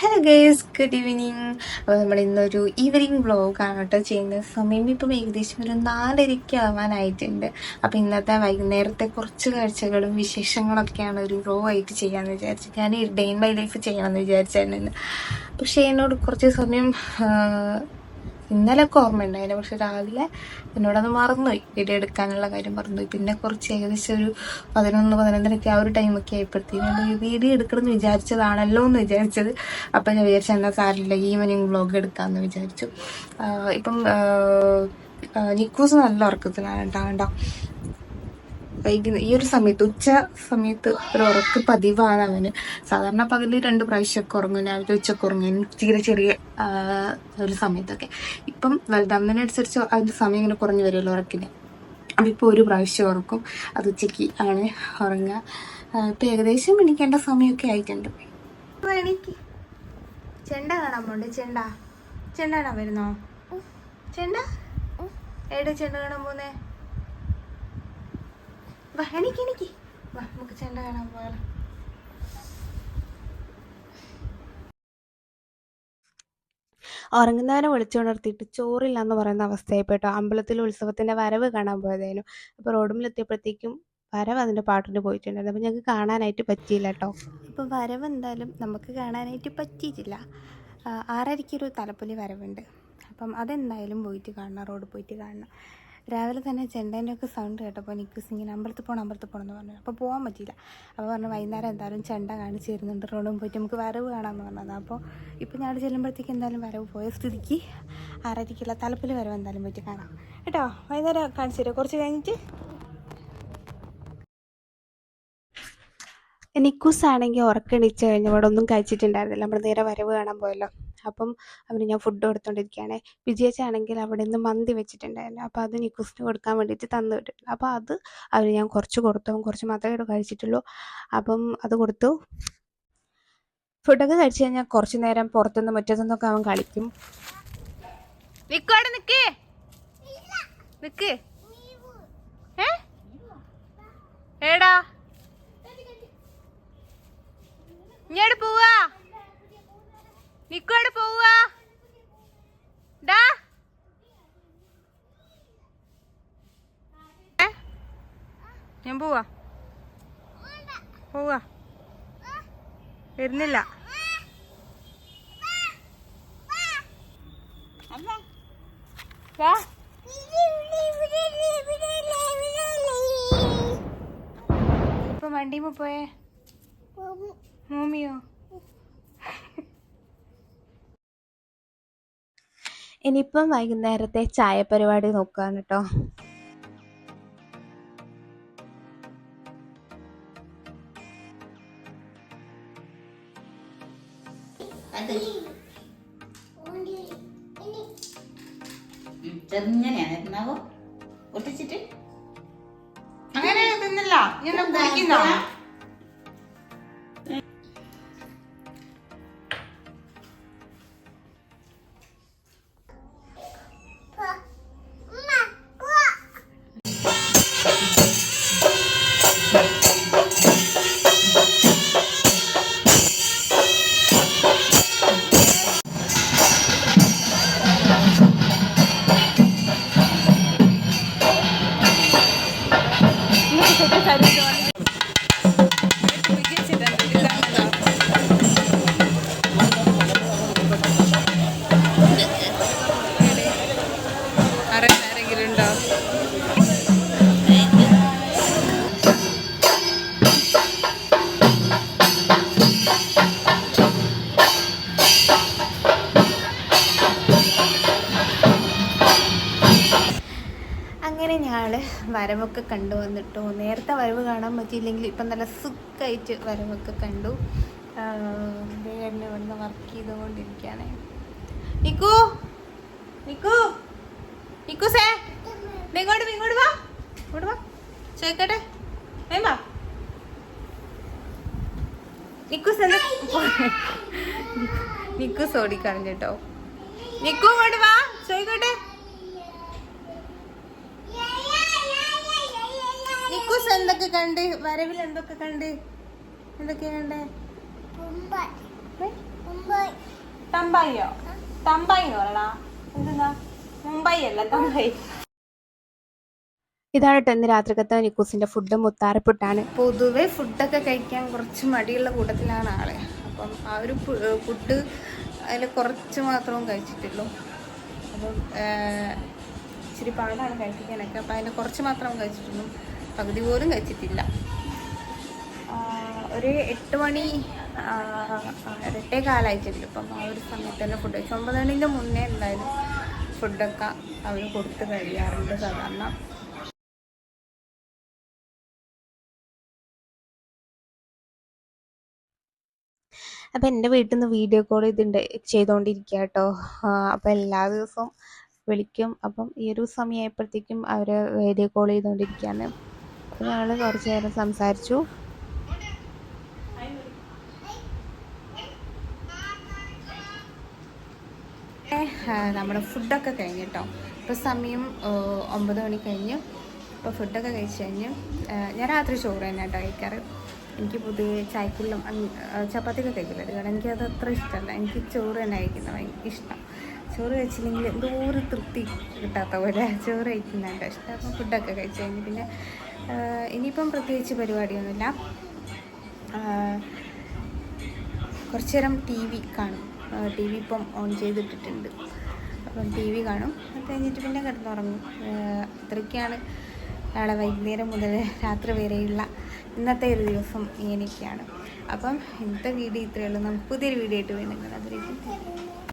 Hello guys good evening അപ്പോൾ നമ്മൾ ഇന്നൊരു ഈവനിങ് വ്ലോഗാണ് കേട്ടോ ചെയ്യുന്നത്. സമയം ഇപ്പം ഏകദേശം ഒരു നാലരയ്ക്ക് ആവാനായിട്ടുണ്ട്. അപ്പോൾ ഇന്നത്തെ വൈകുന്നേരത്തെ കുറച്ച് കാഴ്ചകളും വിശേഷങ്ങളൊക്കെയാണ് ഒരു വ്ളോ ആയിട്ട് ചെയ്യാമെന്ന് വിചാരിച്ചു ഞാൻ ഡേ മൈ ലൈഫ് ചെയ്യണമെന്ന് വിചാരിച്ചായിരുന്നു പക്ഷേ എന്നോട് കുറച്ച് സമയം ഇന്നലെയൊക്കെ ഓർമ്മയുണ്ടായിരുന്നു പക്ഷെ രാവിലെ എന്നോടത് മറന്നുപോയി. വീഡിയോ എടുക്കാനുള്ള കാര്യം മറന്നുപോയി. പിന്നെ കുറച്ച് ഏകദേശം ഒരു പതിനൊന്ന് പതിനൊന്നരയ്ക്ക് ആ ഒരു ടൈമൊക്കെ ആയപ്പോഴത്തേക്കും വീഡിയോ എടുക്കണമെന്ന് വിചാരിച്ചതാണല്ലോ എന്ന് വിചാരിച്ചത്. അപ്പം ഞാൻ വിചാരിച്ചു എന്നാൽ സാറില്ല ഈവനിങ് വ്ളോഗ് എടുക്കാമെന്ന് വിചാരിച്ചു. ഇപ്പം നിക്കൂസ് നല്ല ഉറക്കത്തിലാണ് കേട്ടോ. വൈകുന്ന ഈ ഒരു സമയത്ത് ഉച്ച സമയത്ത് ഒരു ഉറക്ക് പതിവാണ് അവന്. സാധാരണ പകൽ രണ്ട് പ്രാവശ്യമൊക്കെ ഉറങ്ങും രാവിലെ ഉച്ചയ്ക്ക് ഉറങ്ങും. തീരെ ചെറിയ ഒരു സമയത്തൊക്കെ. ഇപ്പം വലുതാവുന്നതിനനുസരിച്ച് അതിന്റെ സമയം ഇങ്ങനെ കുറഞ്ഞു വരുമല്ലോ ഉറക്കിന്. അപ്പം ഇപ്പോൾ ഒരു പ്രാവശ്യം ഉറക്കും. അത് ഉച്ചയ്ക്ക് ആണ് ഉറങ്ങുക. ഇപ്പം ഏകദേശം എണീക്കേണ്ട സമയമൊക്കെ ആയിട്ടുണ്ട്. ചെണ്ട കാണാൻ പോണ്ട് ചെണ്ട. ചെണ്ട കാണാൻ വരുന്നോ? ചെണ്ട? എവിടെ ചെണ്ട കാണാൻ പോന്നേ? വാ എനിക്ക് എനിക്ക് വാ നമുക്ക് ചെണ്ട കാണാൻ പോകാം ഉറങ്ങുന്നവനെ വിളിച്ചുണർത്തിയിട്ട് ചോറില്ല എന്ന് പറയുന്ന അവസ്ഥയായി അവസ്ഥയായിപ്പോട്ടോ അമ്പലത്തിൽ ഉത്സവത്തിന്റെ വരവ് കാണാൻ പോയതായിരുന്നു. അപ്പോൾ റോഡുമിലെത്തിയപ്പോഴത്തേക്കും വരവ് അതിന്റെ പാട്ടിന് പോയിട്ടുണ്ടായിരുന്നു. അപ്പോൾ ഞങ്ങൾക്ക് കാണാനായിട്ട് പറ്റിയില്ല കേട്ടോ. അപ്പോൾ വരവ് എന്തായാലും നമുക്ക് കാണാനായിട്ട് പറ്റിയിട്ടില്ല. ആറരയ്ക്കൊരു തലപ്പൊലി വരവുണ്ട്. അപ്പം അതെന്തായാലും പോയിട്ട് കാണണം റോഡ് പോയിട്ട് കാണണം. രാവിലെ തന്നെ ചെണ്ടേന്റെ ഒക്കെ സൗണ്ട് കേട്ടപ്പോൾ എനിക്ക് ഇങ്ങനെ അമ്പലത്തിൽ പോകണം അമ്പലത്തിൽ പോകണം എന്ന് പറഞ്ഞു. അപ്പോൾ പോകാൻ പറ്റിയില്ല. അപ്പോൾ പറഞ്ഞു വൈകുന്നേരം എന്തായാലും ചെണ്ട കാണിച്ച് തരുന്നുണ്ട് റോഡും പോയിട്ട് നമുക്ക് വരവ് കാണാമെന്ന് പറഞ്ഞത്. അപ്പോൾ ഇപ്പോൾ ഞാൻ ചെല്ലുമ്പോഴത്തേക്ക് എന്തായാലും വരവ് പോയ സ്ഥിതിക്ക് ആരായിരിക്കില്ല തലപ്പിൽ വരവ് എന്തായാലും പറ്റി കാണാം. കേട്ടോ വൈകുന്നേരം കാണിച്ചു തരുമോ? കുറച്ച് കഴിഞ്ഞിട്ട്. നിക്കൂസ് ആണെങ്കിൽ ഉറക്കണിച്ച് കഴിഞ്ഞപാടൊന്നും കഴിച്ചിട്ടുണ്ടായിരുന്നില്ല. നമ്മൾ നേരെ വരവ് കാണാൻ പോയല്ലോ. അപ്പം അവന് ഞാൻ ഫുഡ് കൊടുത്തോണ്ടിരിക്കുകയാണ് വിജയിച്ചാണെങ്കിൽ അവിടെ നിന്ന് മന്തി വെച്ചിട്ടുണ്ടായിരുന്നു. അപ്പോൾ അത് നിക്കുസിന് കൊടുക്കാൻ വേണ്ടിയിട്ട് തന്നു വിട്ടിട്ടുണ്ട്. അപ്പോൾ അത് അവന് ഞാൻ കുറച്ച് കൊടുത്തു. കുറച്ച് മാത്രമേ കഴിച്ചിട്ടുള്ളൂ. അപ്പം അത് കൊടുത്തു. ഫുഡൊക്കെ കഴിച്ച് കഴിഞ്ഞാൽ കുറച്ച് നേരം പുറത്തുനിന്ന് മുറ്റത്തുനിന്നൊക്കെ അവൻ കളിക്കും. നിക്കോടെ നിക്ക്. നിക്ക്. ഏടാ ഇങ്ങോട്ട് പോവാ. നിക്കോടെ പോവാ. ഡാ. ഏ? ഞാൻ പോവാ. പോവാ. വരുന്നില്ല. വാ. ഇപ്പൊ വണ്ടിയുമ്പോ പോയേ? മൂമിയോ? ഇനിയിപ്പം വൈകുന്നേരത്തെ ചായ പരിപാടി നോക്കുകയാണ് കേട്ടോ. ചെറുങ്ങനെയാണ് എന്നാവോ? അങ്ങനെ തിന്നില്ല. ഞാൻ കുടിക്കുന്ന അങ്ങനെ ഞാൻ വരവൊക്കെ കണ്ടു വന്നിട്ടു. നേരത്തെ വരവ് കാണാൻ പറ്റിയില്ലെങ്കിൽ ഇപ്പം നല്ല സുഖമായിട്ട് വരവൊക്കെ കണ്ടു. വേഗം ഇവിടുന്ന് വർക്ക് ചെയ്തുകൊണ്ടിരിക്കുകയാണ്. നിക്കു. നിക്കു. നിക്കു സേ. ഇങ്ങോട്ട് ഇങ്ങോട്ട് വാ. ഇങ്ങോട്ട് വാ. ചോദിക്കട്ടെ. വാ. നിക്കുസ് എന്താ നിക്കുസ് ഓടിക്കാണ് കേട്ടോ നിക്കു വാ ചോദിക്കട്ടെ നിക്കുസ് എന്തൊക്കെ കണ്ട് വരവിൽ എന്തൊക്കെ കണ്ട്? എന്തൊക്കെയാ കണ്ടേ? തമ്പായിയോ? തമ്പായി എന്ന് പറയണ? എന്തെന്നാ? മുംബൈ അല്ല തമ്പായി. ഇതാണ് കേട്ടോ ഇന്ന് രാത്രിക്കത്തെ നിക്കൂസിന്റെ ഫുഡ് മുത്താറിപ്പുട്ടാണ് പൊതുവെ ഫുഡൊക്കെ കഴിക്കാൻ കുറച്ച് മടിയുള്ള കൂട്ടത്തിലാണ് ആളെ. അപ്പം ആ ഒരു ഫുഡ് അതിൽ കുറച്ച് മാത്രവും കഴിച്ചിട്ടുള്ളൂ. അപ്പം ഇച്ചിരി പാടാണ് കഴിപ്പിക്കാനൊക്കെ. അപ്പം അതിന്റെ കുറച്ച് മാത്രം കഴിച്ചിട്ടുള്ളൂ പകുതി പോലും കഴിച്ചിട്ടില്ല. ഒരു എട്ട് മണി ഇരട്ടേ ആ, അപ്പം ആ ഒരു സമയത്ത് തന്നെ ഫുഡ് കഴിച്ചു. ഒമ്പത് മണിന്റെ മുന്നേ എന്തായാലും ഫുഡൊക്കെ അവർ കൊടുത്ത് കഴിയാറുണ്ട് സാധാരണ. അപ്പം എന്റെ വീട്ടിൽ നിന്ന് വീഡിയോ കോൾ ഇതുണ്ട് ചെയ്തുകൊണ്ടിരിക്കുക കേട്ടോ അപ്പം എല്ലാ ദിവസവും വിളിക്കും. അപ്പം ഈ ഒരു സമയമായപ്പോഴത്തേക്കും അവർ വീഡിയോ കോൾ ചെയ്തുകൊണ്ടിരിക്കുകയാണ് അപ്പം ഞങ്ങൾ കുറച്ച് നേരം സംസാരിച്ചു. നമ്മുടെ ഫുഡൊക്കെ കഴിഞ്ഞു കേട്ടോ ഇപ്പോൾ സമയം ഒമ്പത് മണി കഴിഞ്ഞു. ഇപ്പോൾ ഫുഡൊക്കെ കഴിച്ച് കഴിഞ്ഞു. ഞാൻ രാത്രി ചോറ് തന്നെ കേട്ടോ കഴിക്കാറ്. എനിക്ക് പൊതുവെ ചായക്കുള്ളും ചപ്പാത്തിയൊക്കെ കഴിക്കില്ല. കാരണം എനിക്കത് അത്ര ഇഷ്ടമല്ല. എനിക്ക് ചോറ് തന്നെ കഴിക്കുന്നത് ഭയങ്കര ഇഷ്ടം. ചോറ് കഴിച്ചില്ലെങ്കിൽ എന്തോ ഒരു തൃപ്തി കിട്ടാത്ത പോലെ ചോറ് കഴിക്കുന്നതാണ് ഇഷ്ടം. അപ്പം ഫുഡൊക്കെ കഴിച്ചു കഴിഞ്ഞ് പിന്നെ ഇനിയിപ്പം പ്രത്യേകിച്ച് പരിപാടിയൊന്നുമില്ല. കുറച്ചു നേരം ടി വി കാണും. ടി വി ഇപ്പം ഓൺ ചെയ്തിട്ടിട്ടുണ്ട്. അപ്പം ടി വി കാണും. അത് കഴിഞ്ഞിട്ട് പിന്നെ കിടന്നുറങ്ങും. അത്രയ്ക്കാണ് നാളെ വൈകുന്നേരം മുതൽ രാത്രി വരെയുള്ള ഇന്നത്തെ ഒരു ദിവസം ഇങ്ങനെയൊക്കെയാണ്. അപ്പം ഇന്നത്തെ വീഡിയോ ഇത്രയേ ഉള്ളൂ. നമുക്ക് പുതിയൊരു വീഡിയോ ആയിട്ട് വേണമെങ്കിൽ അതിലേക്ക്